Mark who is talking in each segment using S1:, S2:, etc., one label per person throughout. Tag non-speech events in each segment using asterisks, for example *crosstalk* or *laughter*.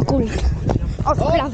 S1: أقول. أقول.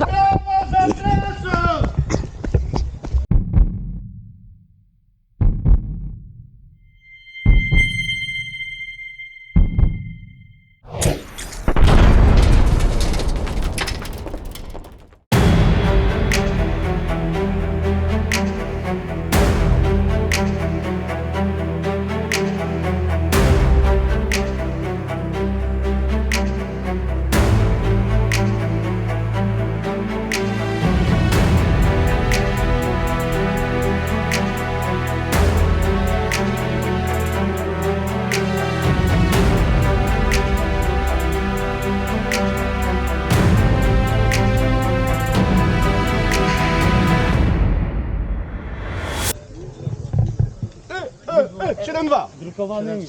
S1: 7-2.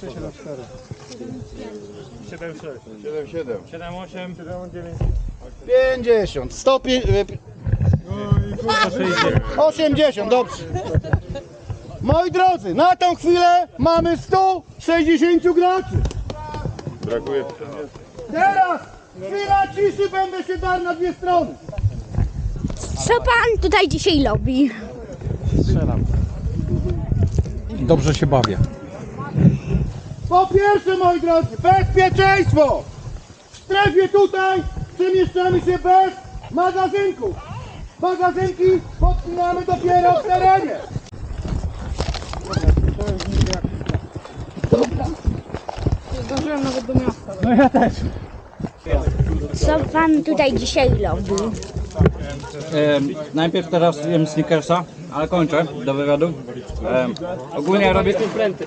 S1: 50, 150, 80, dobrze. Moi drodzy, na tą chwilę mamy 160 graczy.
S2: Brakuje.
S1: Teraz chwila ciszy, będę się dar na dwie strony.
S3: Co pan tutaj dzisiaj robi?
S4: Dobrze się bawię.
S1: Po pierwsze, moi drodzy, bezpieczeństwo! W strefie tutaj przemieszczamy się bez magazynków. Magazynki podpinamy dopiero w terenie.
S3: Co pan tutaj dzisiaj robi?
S5: E, najpierw teraz jem Snickersa, ale kończę do wywiadu. E, ogólnie ja robię,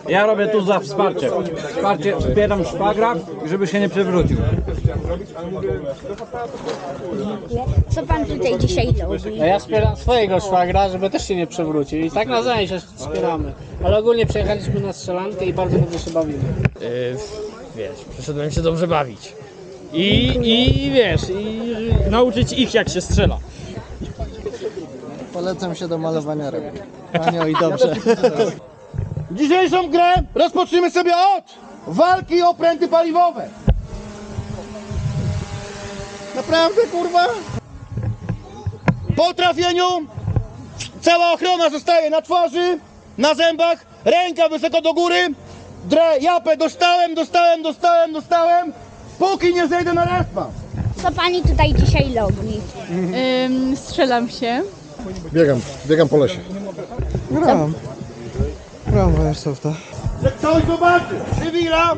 S5: ja robię tu za wsparcie. Wsparcie, wspieram szwagra, żeby się nie przewrócił.
S3: Co pan tutaj dzisiaj robi?
S6: A ja wspieram swojego szwagra, żeby też się nie przewrócił. I tak nawzajem się wspieramy. Ale ogólnie przyjechaliśmy na strzelankę i bardzo dobrze się bawimy.
S7: Yy, wiesz, przyszedłem się dobrze bawić. I, i wiesz, i nauczyć ich jak się strzela.
S6: Polecam się do malowania ryb. Anio i dobrze.
S1: Dzisiejszą grę rozpoczniemy sobie od walki o pręty paliwowe. Naprawdę, kurwa? Po trafieniu cała ochrona zostaje na twarzy, na zębach, ręka wysoko do góry, drę japę, dostałem, dostałem, dostałem, dostałem, póki nie zejdę na respa.
S3: Co pani tutaj dzisiaj robi?
S8: Ym, strzelam się.
S2: Biegam, biegam po lesie.
S6: Gram. Gram w Airsofta.
S1: że ktoś zobaczy cywila,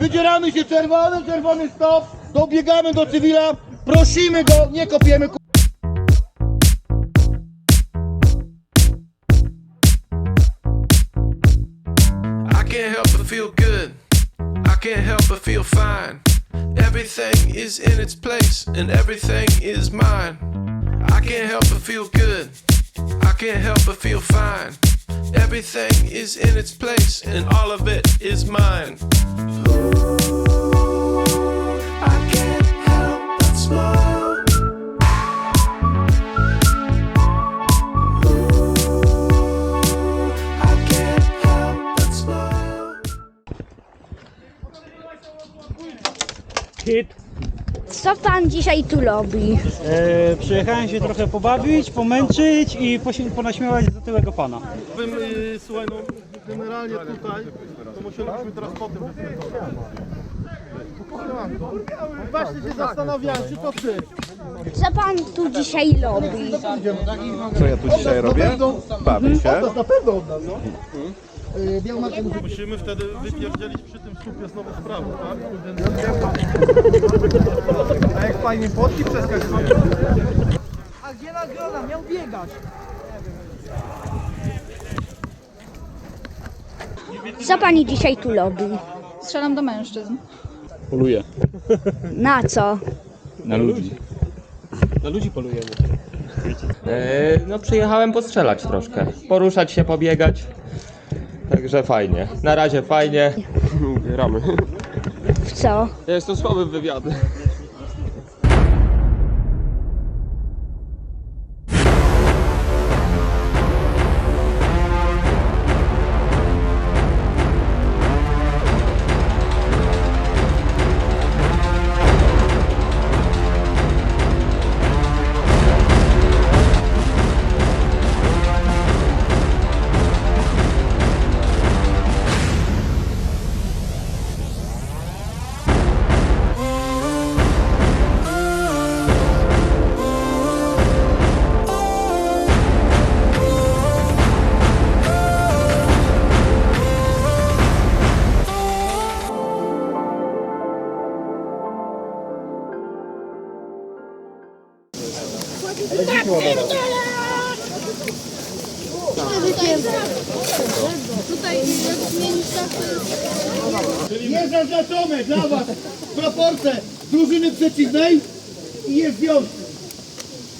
S1: wydzieramy się czerwony, czerwony stop, dobiegamy do cywila, prosimy go, nie kopiemy
S9: can't help but feel good. I can't help but feel fine. Everything is in its place and everything is mine. I can't help but feel good. I can't help but feel fine. Everything is in its place and all of it is mine. Ooh, I can't help but.
S5: Hit.
S3: Co pan dzisiaj tu robi?
S5: E, przyjechałem się trochę pobawić, pomęczyć i posi- ponaśmiewać za tyłego pana.
S1: Słuchaj, no generalnie tutaj, to musieliśmy teraz po tym Właśnie się zastanawiałem, czy to ty.
S3: Co pan tu dzisiaj robi?
S2: Co ja tu dzisiaj robię? Bawię się.
S1: No.
S10: Musimy wtedy wypierdzielić przy tym słupie znowu sprawę, tak?
S1: Fajnie płotki przeskakują.
S6: A gdzie nagroda? Miał biegać.
S3: Co pani dzisiaj tu robi?
S8: Strzelam do mężczyzn.
S4: Poluję.
S3: Na co?
S4: Na ludzi.
S7: Na ludzi polujemy.
S11: E, No przyjechałem postrzelać troszkę, poruszać się, pobiegać. Także fajnie. Na razie fajnie. Gramy.
S3: W co?
S11: Ja jestem słaby w wywiady.
S1: Jest zaznaczone dla Was proporcje drużyny przeciwnej i jest związek.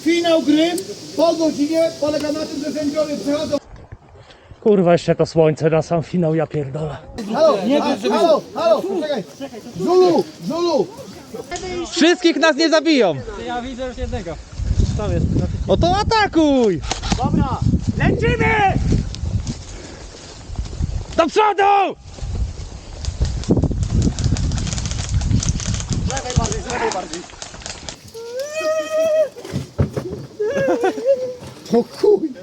S1: Finał gry po godzinie polega na tym, że sędziowie przechodzą.
S7: Kurwa, jeszcze to słońce na sam finał, ja pierdolę.
S1: Halo, nie, halo, halo, poczekaj. Zulu, Zulu,
S7: Wszystkich nas nie zabiją!
S5: Ja widzę już jednego.
S7: Tam jest. O to atakuj!
S6: Lecimy!
S7: Do przodu!
S1: to *laughs* chuj.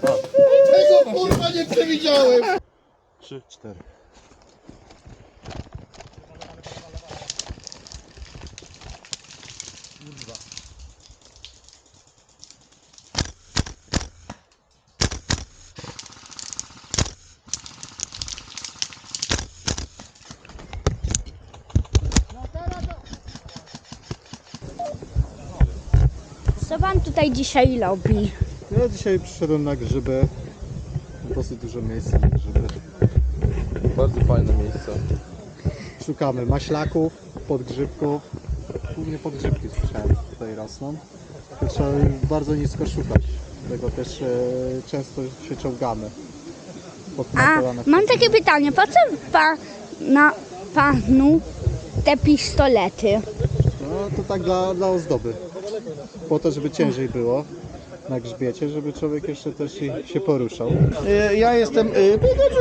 S1: Tego kurwa nie przewidziałem.
S10: Trzy, cztery.
S3: Co pan tutaj dzisiaj robi?
S10: Ja dzisiaj przyszedłem na grzyby. Dosyć dużo miejsca na grzyby.
S2: Bardzo fajne miejsce.
S10: Szukamy maślaków, podgrzybków. Głównie podgrzybki słyszałem tutaj rosną. To trzeba bardzo nisko szukać. Dlatego też e, często się czołgamy. Pod
S3: A mam takie pytanie, po co pa, na panu te pistolety?
S10: No to tak dla, dla ozdoby. Po to, żeby ciężej było na grzbiecie, żeby człowiek jeszcze też się, się poruszał.
S1: Y, Ja jestem y, Pikachu!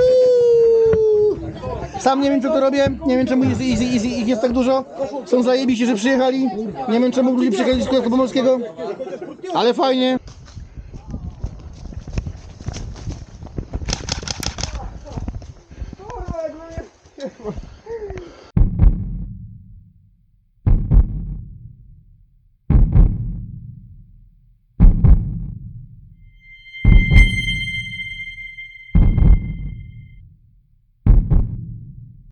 S1: Sam nie wiem co to robię, nie wiem czemu jest, ich jest tak dużo. Są zajebiści, że przyjechali. Nie wiem czemu ludzie przyjechali z Kujawska Pomorskiego. Ale fajnie. Kurwa,